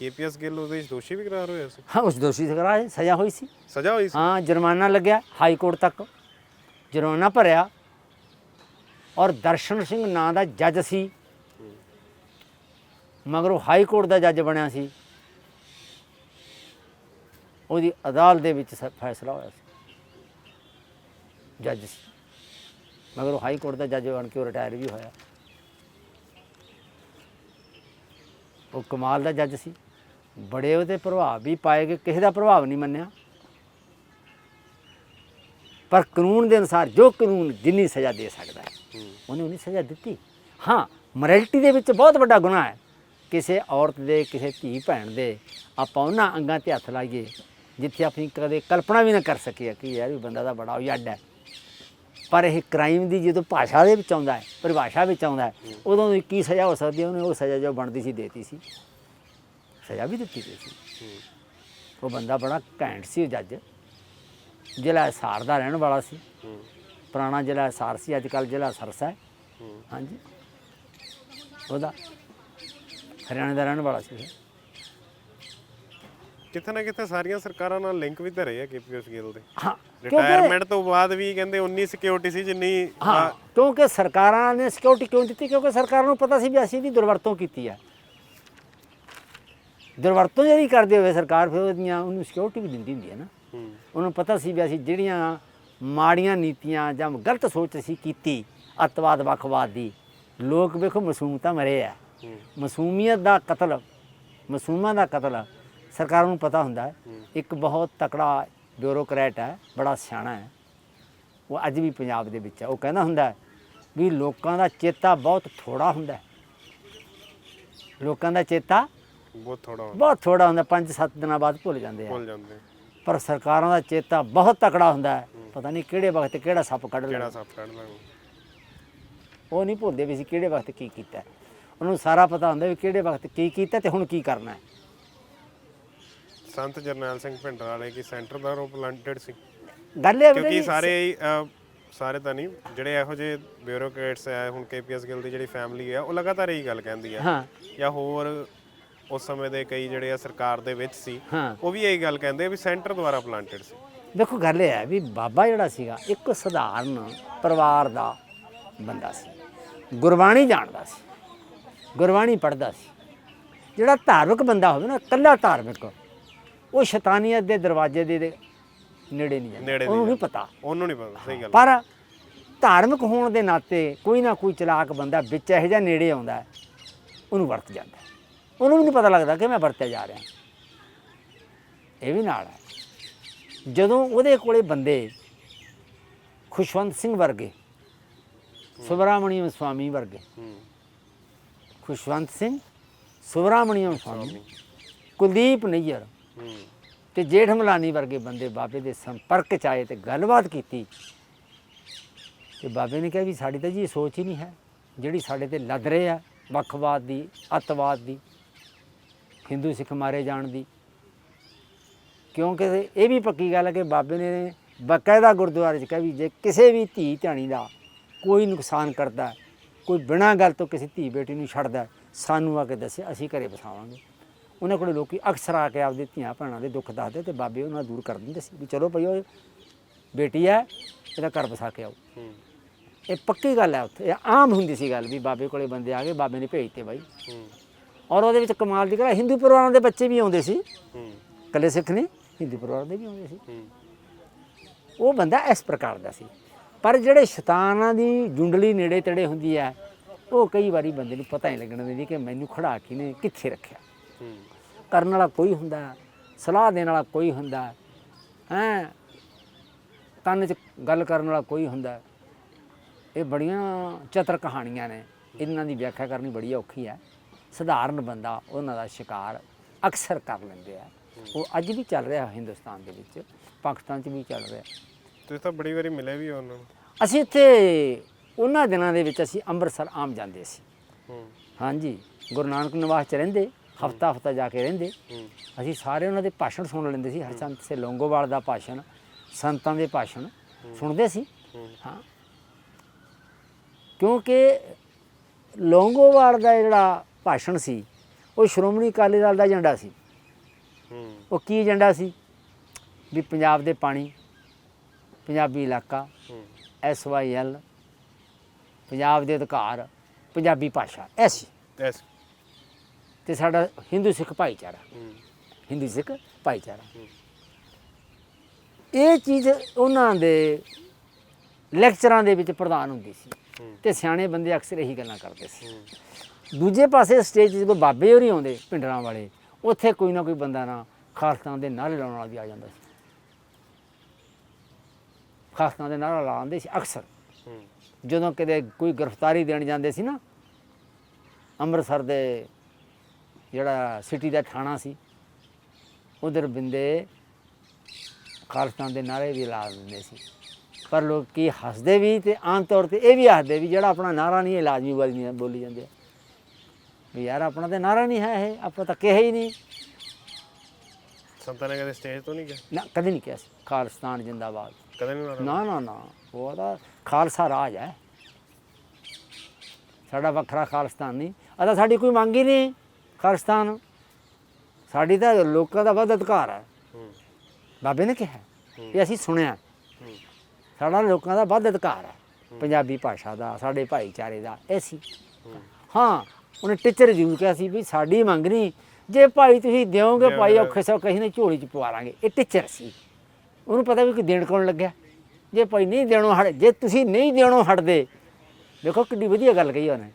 KPS Gill ਉਹਦੇ ਵਿੱਚ ਦੋਸ਼ੀ ਵੀ ਕਰਾਰ ਹੋਇਆ ਸੀ? ਹਾਂ ਉਸ ਦੋਸ਼ੀ ਦੇ ਕਰਾਏ ਸਜ਼ਾ ਹੋਈ ਸੀ। ਸਜ਼ਾ ਹੋਈ ਸੀ? ਹਾਂ ਜੁਰਮਾਨਾ ਲੱਗਿਆ ਹਾਈ ਕੋਰਟ ਤੱਕ। ਜੁਰਮਾਨਾ ਭਰਿਆ ਔਰ ਦਰਸ਼ਨ ਸਿੰਘ ਨਾਂ ਦਾ ਜੱਜ ਸੀ। ਮਗਰ ਉਹ ਹਾਈ ਕੋਰਟ ਦਾ ਜੱਜ ਬਣਿਆ ਸੀ। ਉਹਦੀ ਅਦਾਲਤ ਦੇ ਵਿੱਚ ਸ- ਫੈਸਲਾ ਹੋਇਆ ਸੀ। ਜੱਜ ਸੀ। ਮਗਰ ਉਹ ਹਾਈ ਕੋਰਟ ਦਾ ਜੱਜ ਬਣ ਕੇ ਉਹ ਰਿਟਾਇਰ ਵੀ ਹੋਇਆ। ਉਹ ਕਮਾਲ ਦਾ ਜੱਜ ਸੀ। ਬੜੇ ਉਹਦੇ ਪ੍ਰਭਾਵ ਵੀ ਪਾਏ ਗਏ, ਕਿਸੇ ਦਾ ਪ੍ਰਭਾਵ ਨਹੀਂ ਮੰਨਿਆ। ਪਰ ਕਾਨੂੰਨ ਦੇ ਅਨੁਸਾਰ ਜੋ ਕਾਨੂੰਨ ਜਿੰਨੀ ਸਜ਼ਾ ਦੇ ਸਕਦਾ ਹੈ, ਉਹਨੇ ਉਨੀ ਸਜ਼ਾ ਦਿੱਤੀ। ਹਾਂ, ਮੋਰੈਲਿਟੀ ਦੇ ਵਿੱਚ ਬਹੁਤ ਵੱਡਾ ਗੁਨਾਹ ਹੈ। ਕਿਸੇ ਔਰਤ ਦੇ, ਕਿਸੇ ਧੀ ਭੈਣ ਦੇ ਆਪਾਂ ਉਹਨਾਂ ਅੰਗਾਂ ਤੇ ਹੱਥ ਲਾਈਏ, ਜਿੱਥੇ ਆਪਣੀ ਕਦੇ ਕਲਪਨਾ ਵੀ ਨਾ ਕਰ ਸਕੀਏ ਕਿ ਯਾਰ ਵੀ ਬੰਦਾ ਦਾ ਬੜਾ ਉਜੜ ਹੈ। ਪਰ ਇਹ ਕ੍ਰਾਈਮ ਦੀ ਜਦੋਂ ਭਾਸ਼ਾ ਦੇ ਵਿੱਚ ਆਉਂਦਾ ਹੈ, ਪਰਿਭਾਸ਼ਾ ਵਿੱਚ ਆਉਂਦਾ ਹੈ, ਉਦੋਂ ਕੀ ਸਜ਼ਾ ਹੋ ਸਕਦੀ ਹੈ? ਉਹਨੇ ਉਹ ਸਜ਼ਾ ਜੋ ਬਣਦੀ ਸੀ, ਦੇਤੀ ਸੀ। ਸਜ਼ਾ ਵੀ ਦਿੱਤੀ ਗਈ ਸੀ। ਉਹ ਬੰਦਾ ਬੜਾ ਘੈਂਟ ਸੀ ਜੱਜ। ਜ਼ਿਲ੍ਹਾ ਹਿਸਾਰ ਦਾ ਰਹਿਣ ਵਾਲਾ ਸੀ। ਪੁਰਾਣਾ ਜ਼ਿਲ੍ਹਾ ਹਿਸਾਰ ਸੀ ਅੱਜ ਕੱਲ੍ਹ ਜ਼ਿਲ੍ਹਾ ਸਰਸਾ ਹੈ। ਹਾਂਜੀ। ਉਹਦਾ ਹਰਿਆਣੇ ਦਾ ਰਹਿਣ ਵਾਲਾ ਸੀ। ਕਿਤੇ ਨਾ ਕਿਤੇ ਸਾਰੀਆਂ ਸਰਕਾਰਾਂ ਨਾਲ ਲਿੰਕ ਵੀ ਧਰੇ ਆ ਕੇਪੀਐਸ ਗਿੱਲ ਦੇ। ਹਾਂ ਰਿਟਾਇਰਮੈਂਟ ਤੋਂ ਬਾਅਦ ਵੀ ਕਹਿੰਦੇ ਉਨੀ ਸਿਕਿਉਰਿਟੀ ਸੀ ਜਿੰਨੀ ਹਾਂ ਕਿਉਂਕਿ ਸਰਕਾਰਾਂ ਨੇ ਸਿਕਿਉਰਿਟੀ ਕਿਉਂ ਦਿੱਤੀ? ਕਿਉਂਕਿ ਸਰਕਾਰਾਂ ਨੂੰ ਪਤਾ ਸੀ ਵੀ ਅਸੀਂ ਦੀ ਦੁਰਵਰਤੋਂ ਕੀਤੀ ਹੈ। ਦੁਰਵਰਤੋਂ ਜਿਹੜੀ ਕਰਦੇ ਹੋਏ ਸਰਕਾਰ ਫਿਰ ਉਹਦੀਆਂ ਉਹਨੂੰ ਸਿਕਿਉਰਿਟੀ ਵੀ ਦਿੰਦੀ ਹੁੰਦੀ ਹੈ ਨਾ। ਉਹਨੂੰ ਪਤਾ ਸੀ ਵੀ ਅਸੀਂ ਜਿਹੜੀਆਂ ਮਾੜੀਆਂ ਨੀਤੀਆਂ ਜਾਂ ਗਲਤ ਸੋਚ ਅਸੀਂ ਕੀਤੀ ਅੱਤਵਾਦ ਵੱਖਵਾਦ ਦੀ ਲੋਕ ਵੇਖੋ ਮਾਸੂਮ ਤਾਂ ਮਰੇ ਆ। ਮਾਸੂਮੀਅਤ ਦਾ ਕਤਲ ਮਾਸੂਮਾਂ ਦਾ ਕਤਲ ਸਰਕਾਰਾਂ ਨੂੰ ਪਤਾ ਹੁੰਦਾ ਹੈ। ਇੱਕ ਬਹੁਤ ਤਕੜਾ ਬਿਊਰੋਕਰੈਟ ਹੈ ਬੜਾ ਸਿਆਣਾ ਹੈ। ਉਹ ਅੱਜ ਵੀ ਪੰਜਾਬ ਦੇ ਵਿੱਚ ਹੈ। ਉਹ ਕਹਿੰਦਾ ਹੁੰਦਾ ਹੈ ਵੀ ਲੋਕਾਂ ਦਾ ਚੇਤਾ ਬਹੁਤ ਥੋੜਾ ਹੁੰਦਾ ਲੋਕਾਂ ਦਾ ਚੇਤਾ ਬਹੁਤ ਥੋੜਾ ਹੁੰਦਾ, ਬਹੁਤ ਥੋੜਾ ਹੁੰਦਾ 5-7 ਦਿਨਾਂ ਬਾਅਦ ਭੁੱਲ ਜਾਂਦੇ ਆ। ਭੁੱਲ ਜਾਂਦੇ ਪਰ ਸਰਕਾਰਾਂ ਦਾ ਚੇਤਾ ਬਹੁਤ ਤਕੜਾ ਹੁੰਦਾ ਹੈ। ਪਤਾ ਨਹੀਂ ਕਿਹੜੇ ਵਕਤ ਕਿਹੜਾ ਸੱਪ ਕੱਢ ਲੈਣਾ ਕਿਹੜਾ ਸੱਪ ਕੱਢ ਲਾਂਗੇ ਉਹ ਨਹੀਂ ਭੁੱਲਦੇ ਵੀ ਅਸੀਂ ਕਿਹੜੇ ਵਕਤ ਕੀ ਕੀਤਾ। ਉਹਨੂੰ ਸਾਰਾ ਪਤਾ ਹੁੰਦਾ ਵੀ ਕਿਹੜੇ ਵਕਤ ਕੀ ਕੀਤਾ ਤੇ ਹੁਣ ਕੀ ਕਰਨਾ ਹੈ। ਸੰਤ ਜਰਨੈਲ ਸਿੰਘ ਭਿੰਡਰ ਵਾਲੇ ਕੀ ਸੈਂਟਰ ਦਾ ਰੋਪ ਪਲਾਂਟਡ ਸੀ? ਗੱਲ ਇਹ ਕਿਉਂਕਿ ਸਾਰੇ ਸਾਰੇ ਤਾਂ ਨਹੀਂ ਜਿਹੜੇ ਇਹੋ ਜਿਹੇ ਬਿਊਰੋਕਰੇਟਸ ਆ ਹੁਣ ਕੇਪੀਐਸ ਗਿੱਲ ਦੀ ਜਿਹੜੀ ਫੈਮਿਲੀ ਆ ਉਹ ਲਗਾਤਾਰ ਇਹੀ ਗੱਲ ਕਹਿੰਦੀ ਆ। ਹਾਂ। ਜਾਂ ਹੋਰ ਉਸ ਸਮੇਂ ਦੇ ਕਈ ਜਿਹੜੇ ਆ ਸਰਕਾਰ ਦੇ ਵਿੱਚ ਸੀ ਹਾਂ। ਉਹ ਵੀ ਇਹੀ ਗੱਲ ਕਹਿੰਦੇ ਆ ਵੀ ਸੈਂਟਰ ਦੁਆਰਾ ਪਲਾਂਟਡ ਸੀ। ਦੇਖੋ ਗੱਲ ਇਹ ਹੈ ਵੀ ਬਾਬਾ ਜਿਹੜਾ ਸੀਗਾ ਇੱਕ ਸਧਾਰਨ ਪਰਿਵਾਰ ਦਾ ਬੰਦਾ ਸੀ। ਗੁਰਬਾਣੀ ਜਾਣਦਾ ਸੀ। ਗੁਰਬਾਣੀ ਪੜ੍ਹਦਾ ਸੀ। ਜਿਹੜਾ ਧਾਰਮਿਕ ਬੰਦਾ ਹੋਵੇ ਨਾ ਇਕੱਲਾ ਧਾਰਮਿਕ ਉਹ ਸ਼ੈਤਾਨੀਅਤ ਦੇ ਦਰਵਾਜ਼ੇ ਦੇ ਨੇੜੇ ਨਹੀਂ ਜਾਂਦਾ। ਉਹਨੂੰ ਨਹੀਂ ਪਤਾ। ਉਹਨੂੰ ਨਹੀਂ ਪਤਾ ਸਹੀ ਗੱਲ। ਪਰ ਧਾਰਮਿਕ ਹੋਣ ਦੇ ਨਾਤੇ ਕੋਈ ਨਾ ਕੋਈ ਚਲਾਕ ਬੰਦਾ ਵਿੱਚ ਇਹੋ ਜਿਹਾ ਨੇੜੇ ਆਉਂਦਾ ਉਹਨੂੰ ਵਰਤ ਜਾਂਦਾ। ਉਹਨੂੰ ਵੀ ਨਹੀਂ ਪਤਾ ਲੱਗਦਾ ਕਿ ਮੈਂ ਵਰਤਿਆ ਜਾ ਰਿਹਾ। ਇਹ ਵੀ ਨਾਲ ਹੈ। ਜਦੋਂ ਉਹਦੇ ਕੋਲੇ ਬੰਦੇ ਖੁਸ਼ਵੰਤ ਸਿੰਘ ਵਰਗੇ ਸੁਬਰਾਮਣੀਅਮ ਸਵਾਮੀ ਵਰਗੇ ਖੁਸ਼ਵੰਤ ਸਿੰਘ ਸੁਬਰਾਮਣੀਅਮ ਸਵਾਮੀ ਕੁਲਦੀਪ ਨਈਅਰ ਤੇ ਜੇਠ ਮਲਾਨੀ ਵਰਗੇ ਬੰਦੇ ਬਾਬੇ ਦੇ ਸੰਪਰਕ ਚ ਆਏ ਤੇ ਗੱਲਬਾਤ ਕੀਤੀ। ਤੇ ਬਾਬੇ ਨੇ ਕਿਹਾ ਵੀ ਸਾਡੀ ਤਾਂ ਜੀ ਇਹ ਸੋਚ ਹੀ ਨਹੀਂ ਹੈ। ਜਿਹੜੀ ਸਾਡੇ ਤੇ ਲੱਦ ਰਹੇ ਆ ਵੱਖਵਾਦ ਦੀ ਅੱਤਵਾਦ ਦੀ ਹਿੰਦੂ ਸਿੱਖ ਮਾਰੇ ਜਾਣ ਦੀ। ਕਿਉਂਕਿ ਇਹ ਵੀ ਪੱਕੀ ਗੱਲ ਹੈ ਕਿ ਬਾਬੇ ਨੇ ਬਕਾਇਦਾ ਗੁਰਦੁਆਰੇ 'ਚ ਕਿਹਾ ਵੀ ਜੇ ਕਿਸੇ ਵੀ ਧੀ ਧਿਆਣੀ ਦਾ ਕੋਈ ਨੁਕਸਾਨ ਕਰਦਾ ਕੋਈ ਬਿਨਾਂ ਗੱਲ ਤੋਂ ਕਿਸੇ ਧੀ ਬੇਟੀ ਨੂੰ ਛੱਡਦਾ ਸਾਨੂੰ ਆ ਕੇ ਦੱਸੇ ਅਸੀਂ ਘਰੇ ਵਸਾਵਾਂਗੇ। ਉਹਨਾਂ ਕੋਲੇ ਲੋਕੀ ਅਕਸਰ ਆ ਕੇ ਆਪਦੇ ਧੀਆਂ ਭੈਣਾਂ ਦੇ ਦੁੱਖ ਦੱਸਦੇ ਤੇ ਬਾਬੇ ਉਹਨਾਂ ਦੂਰ ਕਰ ਦਿੰਦੇ ਸੀ ਵੀ ਚਲੋ ਭਈ ਉਹ ਬੇਟੀ ਹੈ ਇਹਦਾ ਘਰ ਵਸਾ ਕੇ ਆਓ। ਇਹ ਪੱਕੀ ਗੱਲ ਹੈ ਉੱਥੇ ਇਹ ਆਮ ਹੁੰਦੀ ਸੀ ਗੱਲ ਵੀ ਬਾਬੇ ਕੋਲੇ ਬੰਦੇ ਆ ਗਏ ਬਾਬੇ ਨੇ ਭੇਜਤੇ ਬਾਈ। ਔਰ ਉਹਦੇ ਵਿੱਚ ਕਮਾਲ ਦੀ ਗੱਲ ਹਿੰਦੂ ਪਰਿਵਾਰਾਂ ਦੇ ਬੱਚੇ ਵੀ ਆਉਂਦੇ ਸੀ। ਹੂੰ। ਕੱਲੇ ਸਿੱਖ ਨਹੀਂ ਹਿੰਦੂ ਪਰਿਵਾਰ ਦੇ ਵੀ ਆਉਂਦੇ ਸੀ। ਹੂੰ। ਉਹ ਬੰਦਾ ਇਸ ਪ੍ਰਕਾਰ ਦਾ ਸੀ। ਪਰ ਜਿਹੜੇ ਸ਼ੈਤਾਨਾਂ ਦੀ ਜੁੰਡਲੀ ਨੇੜੇ ਤੇੜੇ ਹੁੰਦੀ ਹੈ ਉਹ ਕਈ ਵਾਰੀ ਬੰਦੇ ਨੂੰ ਪਤਾ ਹੀ ਲੱਗਣ ਦਿੰਦੀ ਕਿ ਮੈਨੂੰ ਖੜਾ ਕਿਨੇ ਕਿੱਥੇ ਰੱਖਿਆ। ਹੂੰ। ਕਰਨ ਵਾਲਾ ਕੋਈ ਹੁੰਦਾ ਸਲਾਹ ਦੇਣ ਵਾਲਾ ਕੋਈ ਹੁੰਦਾ ਹੈ? ਕੰਨ 'ਚ ਗੱਲ ਕਰਨ ਵਾਲਾ ਕੋਈ ਹੁੰਦਾ। ਇਹ ਬੜੀਆਂ ਚਤਰ ਕਹਾਣੀਆਂ ਨੇ। ਇਹਨਾਂ ਦੀ ਵਿਆਖਿਆ ਕਰਨੀ ਬੜੀ ਔਖੀ ਹੈ। ਸਧਾਰਨ ਬੰਦਾ ਉਹਨਾਂ ਦਾ ਸ਼ਿਕਾਰ ਅਕਸਰ ਕਰ ਲੈਂਦੇ ਆ। ਉਹ ਅੱਜ ਵੀ ਚੱਲ ਰਿਹਾ ਹਿੰਦੁਸਤਾਨ ਦੇ ਵਿੱਚ ਪਾਕਿਸਤਾਨ 'ਚ ਵੀ ਚੱਲ ਰਿਹਾ। ਤੁਸੀਂ ਤਾਂ ਬੜੀ ਵਾਰੀ ਮਿਲੇ ਵੀ ਹੋ ਉਹਨਾਂ ਨੂੰ। ਅਸੀਂ ਇੱਥੇ ਉਹਨਾਂ ਦਿਨਾਂ ਦੇ ਵਿੱਚ ਅਸੀਂ ਅੰਮ੍ਰਿਤਸਰ ਆਮ ਜਾਂਦੇ ਸੀ। ਹਾਂਜੀ ਗੁਰੂ ਨਾਨਕ ਨਿਵਾਸ 'ਚ ਰਹਿੰਦੇ ਹਫਤਾ ਹਫਤਾ ਜਾ ਕੇ ਰਹਿੰਦੇ। ਅਸੀਂ ਸਾਰੇ ਉਹਨਾਂ ਦੇ ਭਾਸ਼ਣ ਸੁਣ ਲੈਂਦੇ ਸੀ ਹਰਚੰਦ ਸੇ ਲੋਂਗੋਵਾਲ ਦਾ ਭਾਸ਼ਣ ਸੰਤਾਂ ਦੇ ਭਾਸ਼ਣ ਸੁਣਦੇ ਸੀ। ਹਾਂ। ਕਿਉਂਕਿ ਲੋਂਗੋਵਾਲ ਦਾ ਜਿਹੜਾ ਭਾਸ਼ਣ ਸੀ। ਉਹ ਸ਼੍ਰੋਮਣੀ ਅਕਾਲੀ ਦਲ ਦਾ ਏਜੰਡਾ ਸੀ। ਹੂੰ। ਉਹ ਕੀ ਏਜੰਡਾ ਸੀ? ਵੀ ਪੰਜਾਬ ਦੇ ਪਾਣੀ ਪੰਜਾਬੀ ਇਲਾਕਾ ਹੂੰ। ਐਸ ਵਾਈ ਐਲ ਪੰਜਾਬ ਦੇ ਅਧਿਕਾਰ ਪੰਜਾਬੀ ਭਾਸ਼ਾ ਇਹ ਸੀ ਐਸ। ਤੇ ਸਾਡਾ ਹਿੰਦੂ ਸਿੱਖ ਭਾਈਚਾਰਾ। ਹੂੰ। ਹਿੰਦੂ ਸਿੱਖ ਭਾਈਚਾਰਾ। ਇਹ ਚੀਜ਼ ਉਹਨਾਂ ਦੇ ਲੈਕਚਰਾਂ ਦੇ ਵਿੱਚ ਪ੍ਰਧਾਨ ਹੁੰਦੀ ਸੀ। ਤੇ ਸਿਆਣੇ ਬੰਦੇ ਅਕਸਰ ਇਹੀ ਗੱਲਾਂ ਕਰਦੇ ਸੀ। ਦੂਜੇ ਪਾਸੇ ਸਟੇਜ 'ਤੇ ਜਦੋਂ ਬਾਬੇ ਹੋਰੀ ਆਉਂਦੇ ਪਿੰਡਰਾਂ ਵਾਲੇ ਉੱਥੇ ਕੋਈ ਨਾ ਕੋਈ ਬੰਦਾ ਨਾ ਖਾਲਸਤਾਨ ਦੇ ਨਾਰੇ ਲਾਉਣ ਵਾਲਾ ਵੀ ਆ ਜਾਂਦਾ ਸੀ। ਖਾਲਸਤਾਨ ਦੇ ਨਾਰਾ ਲਾਉਂਦੇ ਸੀ ਅਕਸਰ। ਜਦੋਂ ਕਿਤੇ ਕੋਈ ਗ੍ਰਿਫਤਾਰੀ ਦੇਣ ਜਾਂਦੇ ਸੀ ਨਾ ਅੰਮ੍ਰਿਤਸਰ ਦੇ ਜਿਹੜਾ ਸਿਟੀ ਦਾ ਥਾਣਾ ਸੀ ਉਧਰ ਬਿੰਦੇ ਖਾਲਸਤਾਨ ਦੇ ਨਾਰੇ ਵੀ ਲਾ ਦਿੰਦੇ ਸੀ। ਪਰ ਲੋਕ ਕੀ ਹੱਸਦੇ ਵੀ ਤੇ ਆਮ ਤੌਰ ਤੇ ਇਹ ਵੀ ਹੱਸਦੇ ਵੀ ਜਿਹੜਾ ਆਪਣਾ ਨਾਰਾ ਨਹੀਂ ਇਹ ਲਾਜ਼ਮੀ ਬੋਲੀ ਜਾਂਦੇ। ਆ। ਵੀ ਯਾਰ ਆਪਣਾ ਤੇ ਨਾਰਾ ਨਹੀਂ ਹੈ ਇਹ ਆਪਾਂ ਤਾਂ ਕਿਹਾ ਹੀ ਨਹੀਂ। ਸੰਤਾਂ ਨੇ ਕਦੇ ਸਟੇਜ ਤੋਂ ਨਹੀਂ ਗਿਆ ਨਾ ਕਦੇ ਨਹੀਂ ਕਿਹਾ ਸੀ। ਖਾਲਿਸਤਾਨ ਜਿੰਦਾਬਾਦ। ਕਦੇ ਨਹੀਂ ਨਾ ਨਾ ਨਾ ਉਹ ਤਾਂ ਖਾਲਸਾ ਰਾਜ ਹੈ। ਸਾਡਾ ਵੱਖਰਾ ਖਾਲਿਸਤਾਨ ਨਹੀਂ। ਅਦਾ ਸਾਡੀ ਕੋਈ ਮੰਗ ਹੀ ਨਹੀਂ ਖਾਲਿਸਤਾਨ। ਸਾਡੀ ਤਾਂ ਲੋਕਾਂ ਦਾ ਵੱਧ ਅਧਿਕਾਰ ਹੈ। ਬਾਬੇ ਨੇ ਕਿਹਾ ਇਹ ਅਸੀਂ ਸੁਣਿਆ। ਸਾਡਾ ਲੋਕਾਂ ਦਾ ਵੱਧ ਅਧਿਕਾਰ ਹੈ। ਪੰਜਾਬੀ ਭਾਸ਼ਾ ਦਾ ਸਾਡੇ ਭਾਈਚਾਰੇ ਦਾ ਇਹ ਸੀ। ਹੂੰ। ਹਾਂ ਉਹਨੇ ਟੀਚਰ ਜ਼ਰੂਰ ਕਿਹਾ ਸੀ ਵੀ ਸਾਡੀ ਮੰਗ ਨਹੀਂ ਜੇ ਭਾਈ ਤੁਸੀਂ ਦਿਓਗੇ ਭਾਈ। ਔਖੇ ਸੌ ਕਹੀ ਨੇ ਝੋਲੀ ਚ ਪਵਾ ਲਾਂਗੇ। ਇਹ ਟੀਚਰ ਸੀ। ਉਹਨੂੰ ਪਤਾ ਵੀ ਕਿ ਦੇਣ ਕੌਣ ਲੱਗਿਆ। ਜੇ ਭਾਈ ਨਹੀਂ ਦੇਣੋਂ ਹਟ ਜੇ ਤੁਸੀਂ ਨਹੀਂ ਦੇਣੋਂ ਹਟਦੇ ਦੇਖੋ ਕਿੰਨੀ ਵਧੀਆ ਗੱਲ ਕਹੀ ਉਹਨੇ।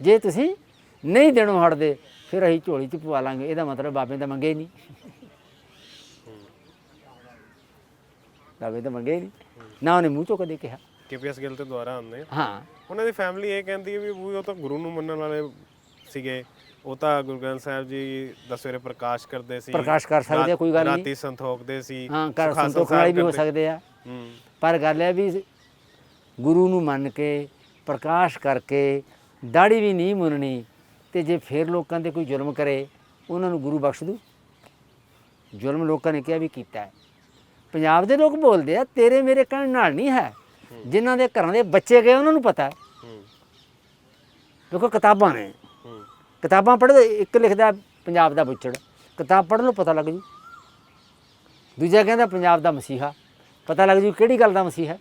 ਜੇ ਤੁਸੀਂ ਨਹੀਂ ਦੇਣੋਂ ਹਟਦੇ ਫਿਰ ਅਸੀਂ ਝੋਲੀ ਚ ਪਵਾ ਲਾਂਗੇ। ਇਹਦਾ ਮਤਲਬ ਬਾਬੇ ਤਾਂ ਮੰਗੇ ਹੀ ਨਹੀਂ। ਬਾਬੇ ਤਾਂ ਮੰਗੇ ਨਹੀਂ। ਨਾ ਉਹਨੇ ਮੂੰਹ ਚੋਂ ਕਦੇ ਕਿਹਾ। ਕੇਪੀਐਸ ਗਿੱਲ ਤੇ ਦੁਆਰਾ ਆਉਂਦੇ। ਹਾਂ। ਉਹਨਾਂ ਦੀ ਫੈਮਿਲੀ ਇਹ ਕਹਿੰਦੀ ਹੈ ਵੀ ਉਹ ਤਾਂ ਗੁਰੂ ਨੂੰ ਮੰਨਣ ਵਾਲੇ ਸੀਗੇ। ਉਹ ਤਾਂ ਗੁਰੂ ਗ੍ਰੰਥ ਸਾਹਿਬ ਜੀ ਦਾ ਸਵੇਰੇ ਪ੍ਰਕਾਸ਼ ਕਰਦੇ ਸੀ। ਪ੍ਰਕਾਸ਼ ਕਰ ਸਕਦੇ ਕੋਈ ਗੱਲ ਨਹੀਂ। ਰਾਤੀ ਸੰਤੋਖਦੇ ਸੀ। ਹਾਂ ਕਰ ਸੁਖਾਸਨ ਸੰਤੋਖ ਵਾਲੇ ਵੀ ਹੋ ਸਕਦੇ ਆ। ਪਰ ਗੱਲ ਹੈ ਵੀ ਗੁਰੂ ਨੂੰ ਮੰਨ ਕੇ ਪ੍ਰਕਾਸ਼ ਕਰਕੇ ਦਾੜੀ ਵੀ ਨਹੀਂ ਮੁੰਨਣੀ ਤੇ ਜੇ ਫਿਰ ਲੋਕਾਂ ਤੇ ਕੋਈ ਜ਼ੁਲਮ ਕਰੇ ਉਹਨਾਂ ਨੂੰ ਗੁਰੂ ਬਖਸ਼ ਦੂ। ਜ਼ੁਲਮ ਲੋਕਾਂ ਨੇ ਕਿਹਾ ਵੀ ਕੀਤਾ ਹੈ। ਪੰਜਾਬ ਦੇ ਲੋਕ ਬੋਲਦੇ ਆ ਤੇਰੇ ਮੇਰੇ ਕਹਿਣ ਨਾਲ ਨਹੀਂ ਹੈ। ਜਿਨ੍ਹਾਂ ਦੇ ਘਰਾਂ ਦੇ ਬੱਚੇ ਗਏ ਉਹਨਾਂ ਨੂੰ ਪਤਾ ਹੈ। ਦੇਖੋ ਕਿਤਾਬਾਂ ਨੇ। ਕਿਤਾਬਾਂ ਪੜ੍ਹਦੇ ਇੱਕ ਲਿਖਦਾ ਪੰਜਾਬ ਦਾ ਬੁੱਚੜ। ਕਿਤਾਬ ਪੜ੍ਹ ਲਓ ਪਤਾ ਲੱਗ ਜੂ। ਦੂਜਾ ਕਹਿੰਦਾ ਪੰਜਾਬ ਦਾ ਮਸੀਹਾ। ਪਤਾ ਲੱਗ ਜੂ ਕਿਹੜੀ ਗੱਲ ਦਾ ਮਸੀਹਾ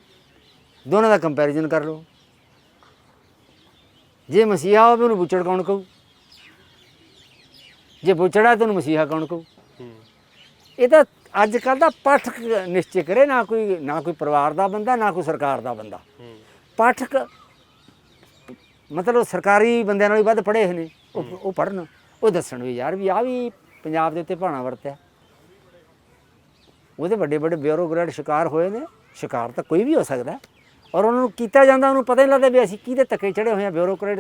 ਦੋਨਾਂ ਦਾ ਕੰਪੈਰੀਜ਼ਨ ਕਰ ਲਓ। ਜੇ ਮਸੀਹਾ ਹੋਵੇ ਉਹਨੂੰ ਬੁੱਚੜ ਕੌਣ ਕਹੂ? ਜੇ ਬੁੱਚੜਾ ਤਾਂ ਉਹਨੂੰ ਮਸੀਹਾ ਕੌਣ ਕਹੂ? ਇਹ ਤਾਂ ਅੱਜ ਕੱਲ ਦਾ ਪਾਠਕ ਨਿਸ਼ਚੈ ਕਰੇ ਨਾ ਕੋਈ ਨਾ ਕੋਈ ਪਰਿਵਾਰ ਦਾ ਬੰਦਾ ਨਾ ਕੋਈ ਸਰਕਾਰ ਦਾ ਬੰਦਾ। ਪਾਠਕ ਮਤਲਬ ਸਰਕਾਰੀ ਬੰਦਿਆਂ ਨਾਲੋਂ ਵੀ ਵੱਧ ਪੜ੍ਹੇ ਹੋਏ ਨੇ ਉਹ ਉਹ ਪੜ੍ਹਨ ਉਹ ਦੱਸਣ ਵੀ ਯਾਰ ਵੀ ਆ ਵੀ ਪੰਜਾਬ ਦੇ ਉੱਤੇ ਭਾਣਾ ਵਰਤਿਆ। ਉਹਦੇ ਵੱਡੇ ਵੱਡੇ ਬਿਊਰੋਕਰੇਟ ਸ਼ਿਕਾਰ ਹੋਏ ਨੇ ਸ਼ਿਕਾਰ ਤਾਂ ਕੋਈ ਵੀ ਹੋ ਸਕਦਾ। ਔਰ ਉਹਨਾਂ ਨੂੰ ਕੀਤਾ ਜਾਂਦਾ ਉਹਨੂੰ ਪਤਾ ਹੀ ਨਹੀਂ ਲੱਗਦਾ ਵੀ ਅਸੀਂ ਕਿਹਦੇ ਧੱਕੇ ਚੜੇ ਹੋਏ ਆ ਬਿਊਰੋਕਰੇਟ